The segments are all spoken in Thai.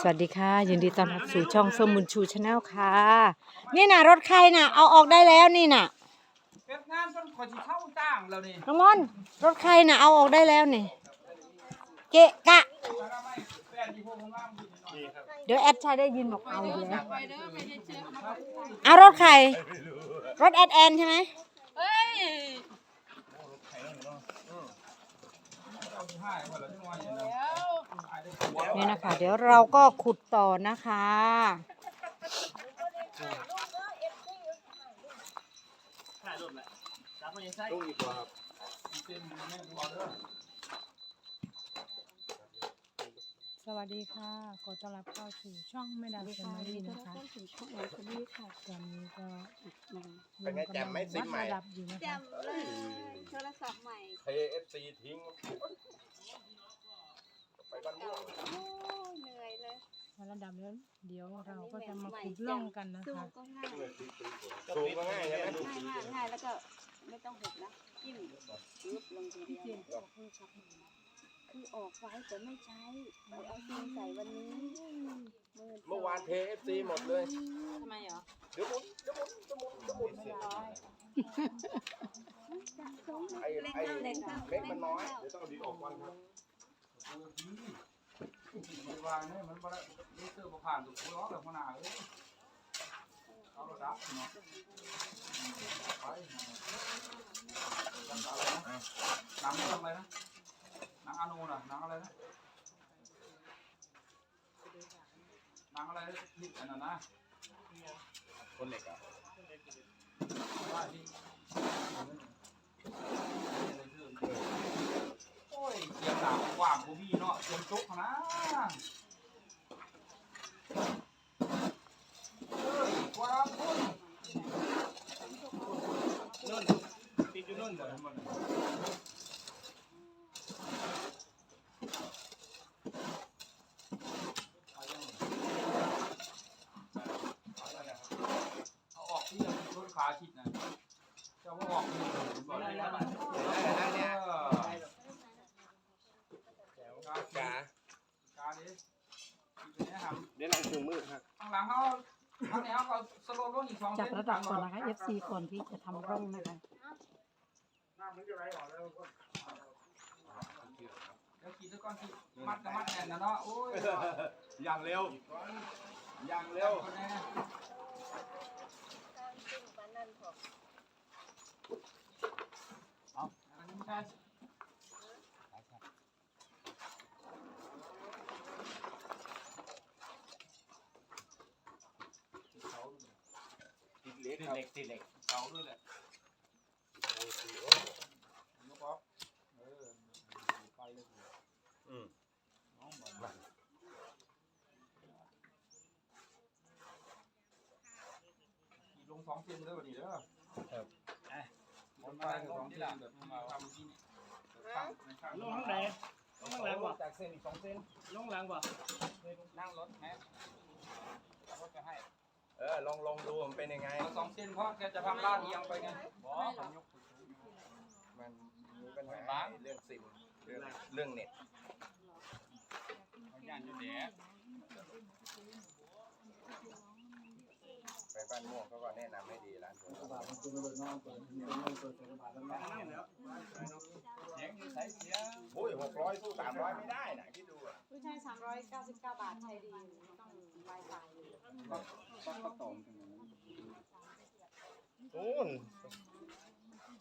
สวัสดีค่ะ ยินดีต้อนรับสู่ช่องเฟิร์มบุญชูชาแนลค่ะ นี่น่ะ รถใครน่ะ เอาออกได้แล้วนี่น่ะเก็บงานจนขอสิเข้าจ้างแล้วนี่น้องมอนรถใครน่ะ เอาออกได้แล้วนี่ เกะกะแล้วไม่แฟนที่พวกผมว่ามันอยู่ในหน่อยเดี๋ยวแอดชายได้ยินบอกเอาอีกแล้วเอารถใคร รถแอดแอนใช่ไหม เอาที่ให้หมดแล้วที่นอนอยู่ นะขายได้ตัวนี่นะคะ เดี๋ยวเราก็ขุดต่อนะคะเต็มแม่บัวเด้อ สวัสดีค่ะขอต้อนรับเข้าสู่ช่องไม่ดาวแฟมิลี่นะคะตอนนี้ก็เป็นไงแจ่มไหมซิมใหม่วัดระดับอยู่นะแจ่คะมเลยโทรศัพท์ใหม่ KFC ทิ้ง ไปบ้านม่วงโอ้ยเหนื่อยเลยวัดระดับแล้วเดี๋ยวเราก็จะมาขุดล่องกันนะซูมคะก็ง่ายสูงก็ง่ายใช่ไหมง่ายมากง่ายแล้วก็ไม่ต้องหกนะจิ้มยุบลงทีเดียว คือออกไว้แต่ไม่ใช้เอาเอาซีนใส่วันนี้เมื่อวาน KFC หมดเลย ทำไมเหรอเดี๋ยวหมุนเดี๋ยวหมุนเดี๋ยวหมุนเดี๋ยวหมุนไม่ร้อยไอ้เล็กไอ้เล็กเล็กมันน้อยเดี๋ยวต้องเอาดินออกก่อนครับเออพี่มันวางเนี่ยมันบ่ได้นี่เสื้อบ่ผ่านถูกล้อกับหัวหน้าเอ้ยเอาระดับเนาะไปหนังอะไรนะหนังเรื่องอะไรนะหนั งอาโนน่ะหนังอะไรนะหนังอะไรนี่อันนั้นนะคนเหล็กอะว่าที่โอ้ยเสียงหนาวกว่างกูมีเนาะเสียงจุกนะเฮ้ยกว้างพุ่นนู่นติดอยู่นู่นเดี๋ยวมันเอาออกที่ยังต้นขาชิดนะจะว่าออกนี่ผมบอกเลยนะเออ จ๋า การนี้ทีนี้ครับ เดี๋ยวนั่งถึงมืดครับ ข้างหลังเขาข้างนี้เขาสโลว์ลงอีกสอง จับระดับก่อนนะคะ FC ก่อนที่จะทำร่องนะคะเดี๋ยวขีดซะก่อนที่มัดกับมัดแน่นนะเนาะโอ้ยอย่างเร็ว อย่างเร็วคนแน่เอาอันนี้ไม่ใช่ติด เหล็กติดครับเหล็กติดเหล็กเสาด้วยแหละยกออกเออไปเลยอืมน้องบอกลงสองเซนเลยวันนี้เด้อครับบนไปสองเซนแบบมาทำที่นี่ข้างในข้างลงข้างไหนลงข้างหลังบ่จากเส้นอีกสองเส้นลงหลังบ่นั่งรถแฮะรถจะให้ เออลองลองดูมันเป็นยังไงเอาสองเซนเพราะแกจะทำลาดเอียงไปไงบอกผมยกมันมีปัญหาเรื่องซิมเรื่องเรื่องเน็ตย่านอยู่แดดไปบ้านม่วงเขาก็แนะนำให้ดีร้านตัวเสียงอยู่ใส่เสียงโอ้ยหกร้อยสู้สามร้อยไม่ได้นะคิดดูอะผู้ชายสามร้อยเก้าสิบเก้าบาทใช้ดี ต้องไวไฟก็ตรงกันนั้นนู่น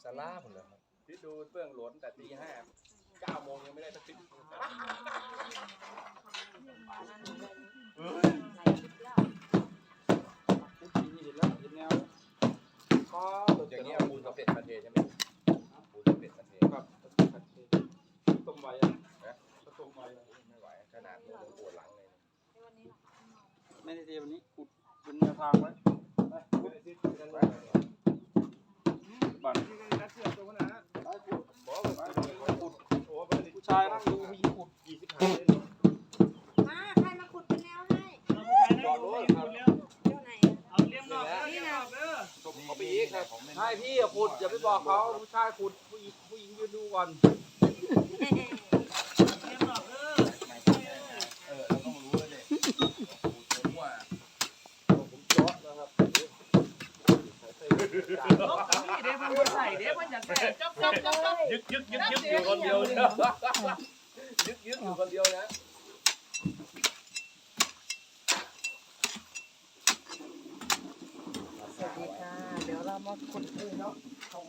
ซาร่าผมเหรอครับคิดดูเบื้องหลวนแต่ตีห้าเก้าโมงยังไม่ได้สักทีเอ้ยพูดทีนี่เห็นแล้วเห็นแนวก็อย่างนี้ปูนสำเร็จมาเทใช่ไหมปูนสำเร็จมาเทครับต้มไว้อะต้มไว้ไม่ไหวขนาดมือปวดหลังเลย ไม่ได้เทวันนี้ขุดเป็นแนวทางไว้ไปบ้บัน ที่กันนัดเสื้อตัวนานั้นว่าขุดโอ้โห ผู้ชายนั่งดูผู้หญิงขุด ยี่สิบห้าเซน มาใครมาขุดเป็นแนวให้ จอดรถครับ เดี๋ยวไหน เอาเลี้ยงนอกเลี้ยงนอกเด้อ เขาไปอีกครับ ใช่พี่อะขุดอย่าไปบอกเขาผู้ชายขุดผู้หญิงผู้หญิงยืนดูก่อน เลี้ยงนอกเด้อ เออเราต้องรู้เลย ลบตรงนี้เดี๋ยวมันใส่เดี๋ยวมันจะใส่จ๊อบจ๊อบจ๊อบจ๊อบ ยึกยึกยึกยึกอยู่คนเดียวนะยึกยึกอยู่คนเดียวนะสวัสดีค่ะ เดี๋ยวเรามาขุดดูเนาะ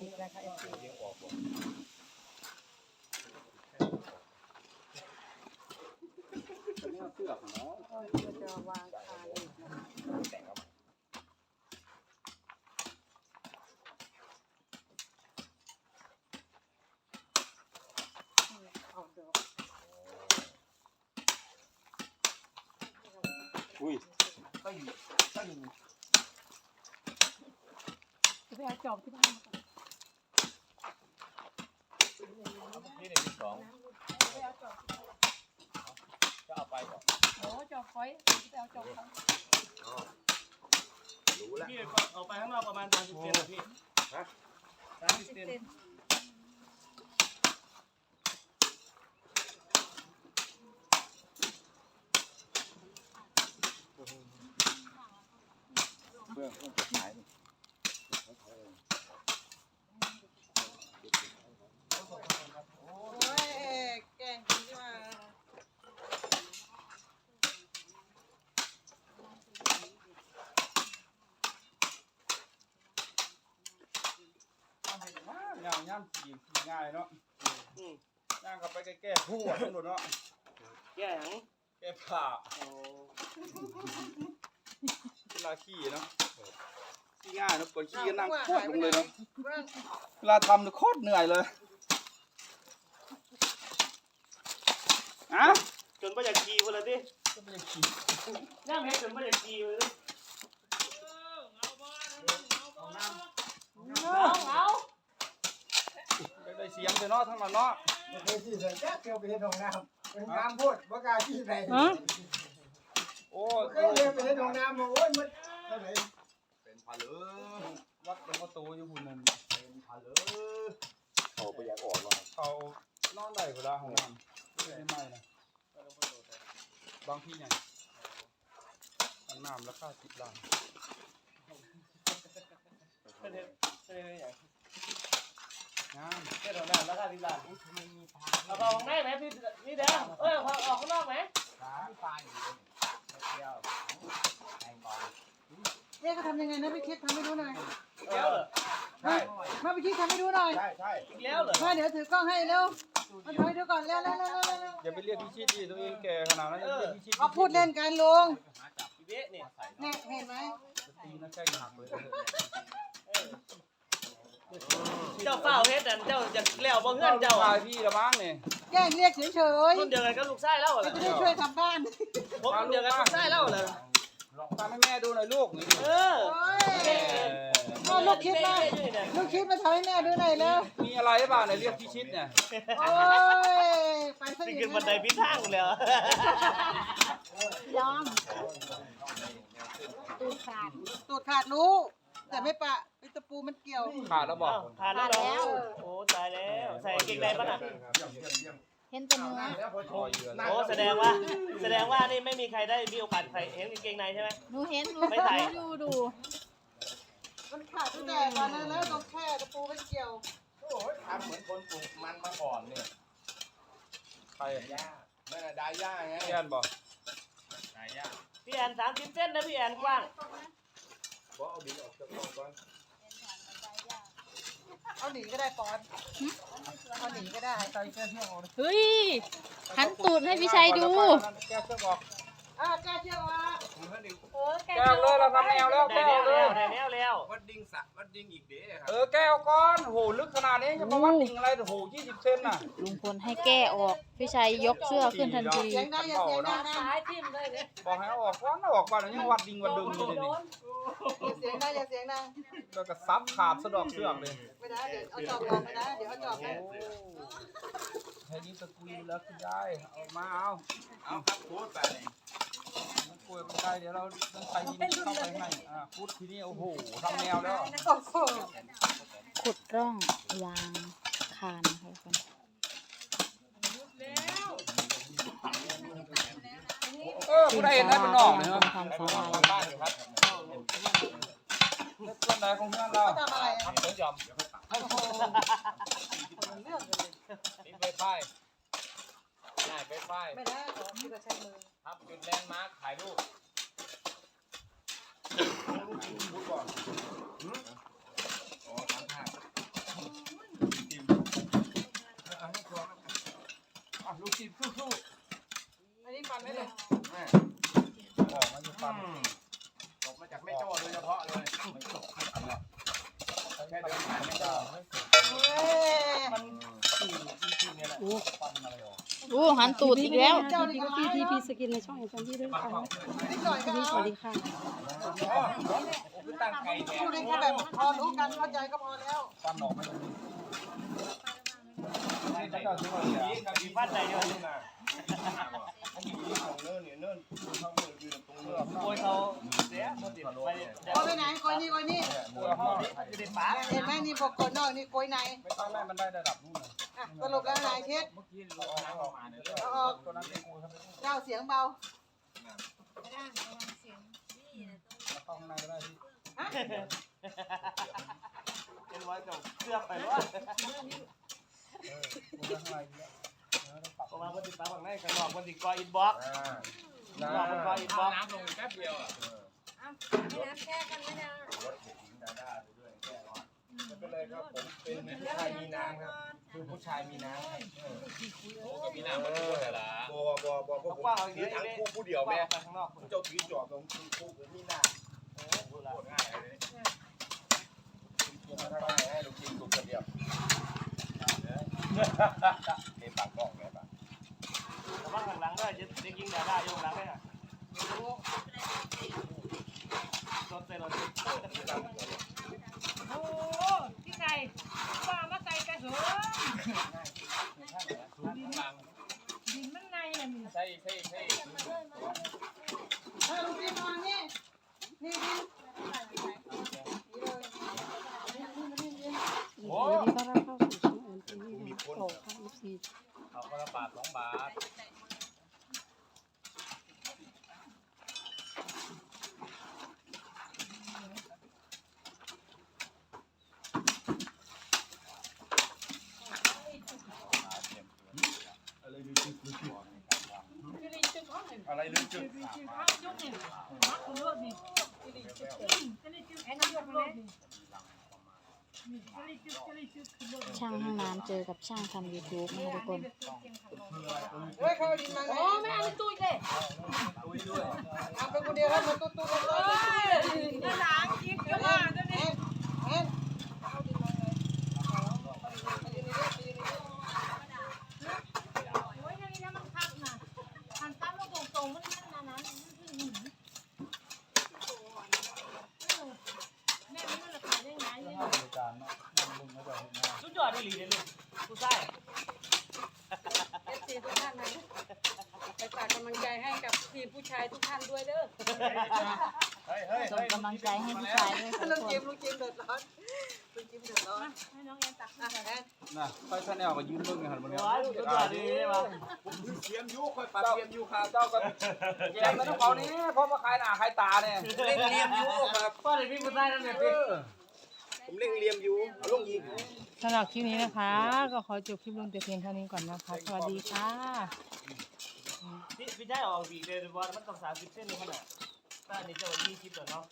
นี่นะคะเอฟซียิงออกบ่เสื้อของน้อง ก็จะวางคาเลยนะ แต่งเอามา เอาดอก อุ้ยจะไปเอาจอบที่บ้านมาก่อนเอาเมื่อกี้เนี่ยที่สองจะเอาไปก่อนโอ้จอบไฟที่ไปเอาจอบเขารู้แล้วพี่ออกไปข้างนอกประมาณ30เซนนะพี่30เซนเพื่อนเพื่อนขายนี่ ย่างย่างขี่ขี่ง่ายเนาะย่างกลับไปแก้ๆทั่วทั้งหมดเนาะ แก่หยังแก้ผ้าโอ้เว ลาขี่เนาะขี่ง่ายเนาะปวดขี่ก็นั่งโคตรลงเลยเนาะเวลาทำเนี่ยโคตรเหนื่อยเลยอะจนไม่อยากขี่คนละดิก็ไม่ได้ขี่นั่งให้จนไม่อยากขี่เลยดิเอาเอาอยากได้เสียงเลยเนาะทั้งนั้นเนาะเคยที่ใส่แก๊สเกี่ยวไปเห็นห้องน้ำเป็นน้ำพูดบ่กล้าขี้ไป ฮะ โอ้ยเคยเรียนไปเห็นห้องน้ำมาโอ้ยมันเท่าไหร่เป็นพาเลอวัดเป็นประตูอยู่หุ่นนั่นเป็นพาเลอเขาไปอยากออกว่าเขานอนได้เวลาของมันไม่ได้ไม่นะบางที่เนี่ยอันน้ำราคาสิบล้านเป็นเฮ็ดเป็นเฮ็ดหยังงามเฮ็ดเอาหน้าราคาที่ร้านเอาเข้าข้างในไหมพี่พี่แดงเอ้ยเอาออกข้างนอกไหมปลาอยู่ เอ๊ะเขาทำยังไงนะพี่คิดทำให้ดูหน่อยอีกแล้วเหรอใช่มาพี่คิดทำให้ดูหน่อยใช่ใช่อีกแล้วเหรอมาเดี๋ยวถือกล้องให้เร็วมาทำให้ดูก่อนเร็วเร็วเร็วเร็วเร็วอย่าไปเรียกพี่ชิดดิตัวเองแก่ขนาดนั้นอย่าไปเรียกพี่ชิดเขาพูดเล่นกันลุงอีเบ๊ะเนี่ยเนี่ยเห็นไหมตีนะแค่หักเลยเจ้าเฝ้าเฮ็ดอันเจ้าจะแล้วบ่เฮือนเจ้าชาอะยพี่ละมั้งเนี่ยแกล้งเรียกเฉยรุ่นเดียวกันกับลูกชายเล่าๆเหรจะอได้ช่วยทำบ้านผมรุ่นเดียวกันกับลูกชายเล่าเหรอทำให้แม่ดูหน่อยลูกนี่เออโอ้ย เอาลูกคิดมาลูกคิดมาทำให้แม่ดูหน่อยเร็วมีอะไรหรือเปล่าเนี่ยเรียกพี่ชิดเนี่ยโอ้ยไปซะสิอีกขึ้นบันไดพิดทางเลยเหรอยอมตูดขาดตูดขาดรู้ แต่ไม่ปะเป็นตะปูมันเกี่ยว ขาดแล้วบอกอ้าวผ่านแล้วเหรอโอ้ตายแล้วใส่กางเกงในป่ะน่ะเห็นแต่เนื้อคอเยือนโอ้แสดงว่า แสดงว่านี่ไม่มีใครได้มีโอกาสใส่เห็นกางเกงในใช่ไหมหนูเห็นหนูไม่ใส่ ดูดู มันขาดตั้งแต่ตอนนั้นแล้วตรงแค่ตะปูมันเกี่ยว โอ้ยทำเหมือนคนปลูกมันมาก่อนเนี่ยใครย่านั่นน่ะดาย่าไงแย่นบอกดาย่าพี่แอนสามสิบเส้นนะพี่แอนกว้างบอกเอาดินออกจากกองก่อนเอาหนีก็ได้ปอนเอาหนีก็ได้ตอนแค่เที่ยวเอาเฮ้ยหันตูดให้พี่ชัยดู แก้เสื้อออกอะแกเที่ยวอะเออแกแก้วเลยเราทำแนวแล้วได้แก้แล้ว วเลแล้วยได้แล้วแล้ววัดดิ้งสะวัดดิ้งอีกเด้ครัเอบอแก้วก้อนโหลึกขนาดนี้จะมาวัดดิ่งอะไรโหยี่สิบเซนน่ะลุงพลให้แก้ออกพี่ชัยยกเสื้อขึ้นทันที เสียงดังอย่าเสียงดังนะบอกให้เอาออกก้อนเอาออกก่อนแล้วยังวัดดิ่งวัดดึงอยู่เลยนี่อย่าเสียงดังอย่าเสียงดังแล้วก็ซับขาดสะดอกเสือกเลยไม่ได้เดี๋ยวเอาจอบออกไม่ได้เดี๋ยวเอาจอบให้โอ้แค่นี้ตะกุยแล้วคุณยายเอามาเอาเอาครับพูดไปมัน กล้วยมันได้เดี๋ยวเราต้องใส่ดินเข้าไปให้อ่าพุดทีนี้โอ้โหทำแนวแล้วโอ้โหขุดร่องวางคานนะคะทุกคนเออผู้ใดเห็นได้เป็นนอกเลยเนาะำความสะอาบ้านอยู่ครับตส่วนไหนของเพื่อนเราทำอะไรทำสวนหย่อมโอ้โหเรื่องเลยติดไฟฟ้าง่ายไฟฟ้าไม่ได้ขอพี่ก็ใช้มือ ทำจุดแลนด์มาร์คถ่ายรูปพูดก่อนอ๋อทางทางอันนี้ก่อนอะลูกจิบสู้อันนี้ฟันไม่เลย ๆแม่ออกมาจะฟัน ตกมาจากแม่โจ้โดยเฉพาะเลยแค่เดินผ่านแม่โจ้ เฮ้ย โอ้หันตูดอีกแล้วเจ้าดีกว่าพี่พี่พี่สกินในช่องแห่งความที่ด้วยฟันค่ะของนิดหน่อยก็พี่เอาสวัสดีค่ะอ๋อคือตั้งไก่แดพูงดได้แค่แบบพอรู้กันเข้าใจก็พอแล้วฟันออกไม่ดีไม่ได้ก็ซื้อมานี่แล้วกับอีฟันไหนเยอะ นะอันนี้ของเนิ่นเนี่ยเนิ่นเขาเนิ่นอยู่ตรงเนื้อโวยเขาเสียเขาติดไปโกยไปไหนโกยนี่โกยนี่หัวห้องจะได้ป้าเห็นไหมนี่บอกโกยนอกนี่โกยในไม่ต้องแม่มันได้ระดับนู่นอะสรุปแล้วนายเช็ดเมื่อกี้เราเอาน้ำออกมาเนี่ยเอาออกตัวนั้นเป็นกูครับเจ้าเสียงเบาเข้าข้างในก็ได้พี่เป็นไว้กับเสื้อไปว่าเออกูข้างในเนี่ย แล้วปรับประมาณวันที่ป้าบางในกันบอกวันที่กออินบ็อกอ่าบอกมันกออินบ็อกน้ำลงแป๊บเดียวอะน้ำแค่กันไม่ได้รถเข็นดาด้าไปด้วยแก้ร้อนไม่เป็นไรครับผมเป็นผู้ชายมีน้ำครับคือผู้ชายมีน้ำครับโอ้ก็มีน้ำมาด้วยแต่ละบัวบัวบัวพวกผมถือถังคู่ผู้เดียวแม่ไปข้างนอกเจ้าถือจอบตรงคู่คู่หรือมีน้ำโอ้โหโคตรง่ายเลยทำง่ายให้ลูกจิงถูกคนเดียวเห็นปากกล้องไหมปะ แต่ว่าข้างหลังก็ จะได้ยิงดาด้าอยู่ข้างหลังได้อะรถเต้นรถโอ้พี่ไก่ว่ามาไก่กระเหิดินมันในน่ะมีใช่ใช่ใช่เออลูกพี่มานี่นี่ดิโอ้ยินดีต้อนรับเข้าสู่ช่องแอนทีวีโอ้ค่ะลูกซีเอาคนละบาทสองบาท อะไรลืมจุดอะไรลืมจุด ช่างห้องน้ำ เจอกับช่างทำ YouTube นะคะทุกคน เฮ้ยเขาเอาดินมาไงโอ้ไม่เอาในตู้เลยเอาไปคนเดียวแล้วมาตู้ตู้กันเลยจะล้างกินก็มาจะนี่แอนเอาดินมาไงเอาดินมาดินมาสุดยอดดีเลยลูก ผู้ชายเอฟซีทุกท่านนะไปฝากกำลังใจให้กับทีมผู้ชายทุกท่านด้วยเด้อเฮ้ยเฮ้ยส่งกำลังใจให้ผู้ชายด้วยค่ะลุทุงกคจินมลุงจิมเดือดร้อนลุงจิมเดือดร้อนให้น้องแอนตักอะแอนนะไฟชาแนลก็ยืนเบิ่งกันหันมาเนี่ยร้อยสุดยอดดีเลยมั้งเสียมยูค่อยปัดเสียมยูครับเจ้าก็แย่งกันเขานี่เพราะมาขายหน้าขายตาเนี่ยเล่งเลียมยูครับก็เลยพี่ผู้ชายนั่นเนี่ยพี่ ผมเล่งเลียมยูเอาลงยิง สำหรับคลิปนี้นะคะ ก็ขอจบคลิปลงแต่เพียงเท่านี้ก่อนนะคะ สวัสดีค่ะ พี่พี่ชายออกสีเลยบอลมันต้องสามสิบเส้นนี่ขนาดแต่อันนี้จะวันยี่สิบแล้วเนาะ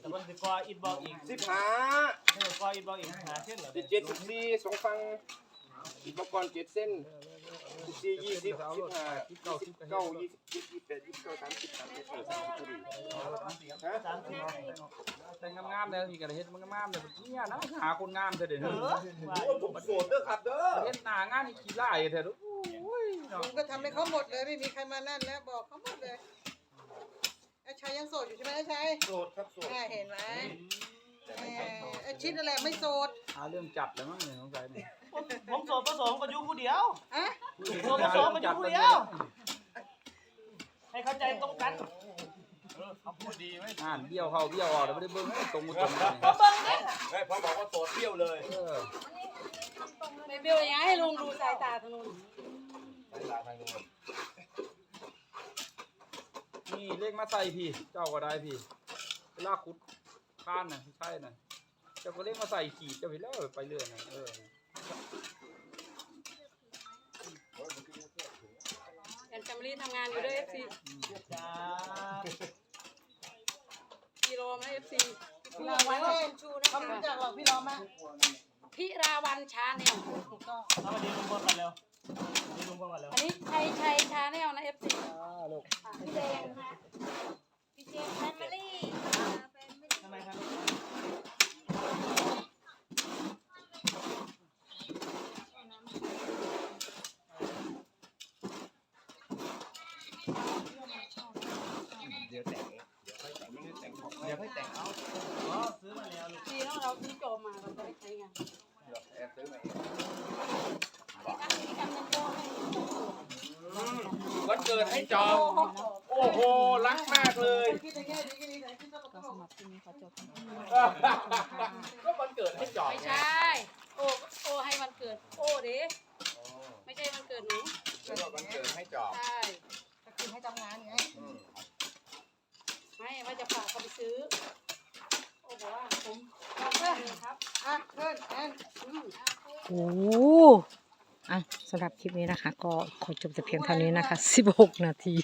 แต่มันจะกออินบ็อกอีกสิบห้าให้กออินบ็อกอีกหาเส้นเหรอสิบเจ็ดสิบสี่สองฟังอุปกรณ์เจ็ดเส้นสิบสี่ยี่สิบสิบห้าสิบเก้ายี่สิบเก้ายี่สิบยี่สิบแปดยี่สิบเก้าสามสิบสามสิบเอ็ดสามสิบฮะ สามสิบ แต่งงามๆเลยพี่กันเฮ็ดมันงามๆเลยเนี่ยนะหาคนงามเถอะเดี๋ยวเอนี้อว่าโอ้ผมโสดเด้อครับเด้อเฮ็ดหน้างานนี่ขี้ไล่เถอะโอ้ยเนาะลุงก็ทำให้เขาหมดเลยไม่มีใครมานั่นแล้วบอกเขาหมดเลยไอ้ชัยยังโสดอยู่ใช่ไหมไอ้ชัยโสดครับโสดแม่เห็นไหมแม่ไอ้ชิดนั่นแหละไม่โสดหาเรื่องจับแล้วมั้งเนี่ยสงสัยเนี่ยผมโสดผสมกับยูผู้เดียวอะโสดผสมกับยูผู้เดียว ให้เข้าใจตรงกัน เขาพูดดีไหมอ่านเบี้ยวเข้าเบี้ยวออกแล้วไม่ได้เบิ่งให้ตรงมาตรงเลยเฮ้ยพอบอกว่าโสดเที่ยวเลยเออไม่เบลยังให้ลุงดูสายตาทางนู้นไปลาทางนู้นนี่เลขมาใส่พี่ เจ้าก็ได้พี่เวลาขุดข้านน่ะใช่น่ะจะก็เลยมาใส่ขีดจะไปแล้วไปเรื่อยนะเออแอนแฟมิลี่ทำงานอยู่ด้วยเอฟซีจ้า กิโลไหมเอฟซีพี่ราวันชูนะเขาไม่รู้จักหรอกพี่รอมะพิราวันชาแนลถูกต้องเอามาดีลุงพลกันเร็วดีลุงพลกันเร็วอันนี้ชัยชัยชาแนลนะเอฟซีพี่เจมส์ค่ะพี่เจมส์แฟมิลี่ ทำไมครับ เดี๋ยวแต่งเดี๋ยวค่อยแต่งไม่ได้แต่งของเดี๋ยวค่อยแต่งเอา อ๋อซื้อมาแล้วลูก ดีเนาะเราซื้อโจมมาเราจะได้ใช้งาน เดี๋ยวแอบซื้อมาเอง วันเกิดให้ จองโอ้โหรักมากเลยคิดในแง่ดีก็ดีแต่คิดต้องก็สำหรับที่นี้ขอจบก็วันเกิดให้จองไม่ใช่ โอ้โอ้ให้วันเกิด โอ้เด้ไม่ใช่วันเกิดหนูแล้วก็วันเกิดให้จอบใช่ก็คือให้ทำงานไงไม่ว่าจะฝากเขาไปซื้อ โอ้บอกว่าผมทำได้เลยครับอะเพื่อนแอนอืมโอ้ อะสำหรับคลิปนี้นะคะ ก็ขอจบแต่เพียงเท่านี้นะคะ 16 นาที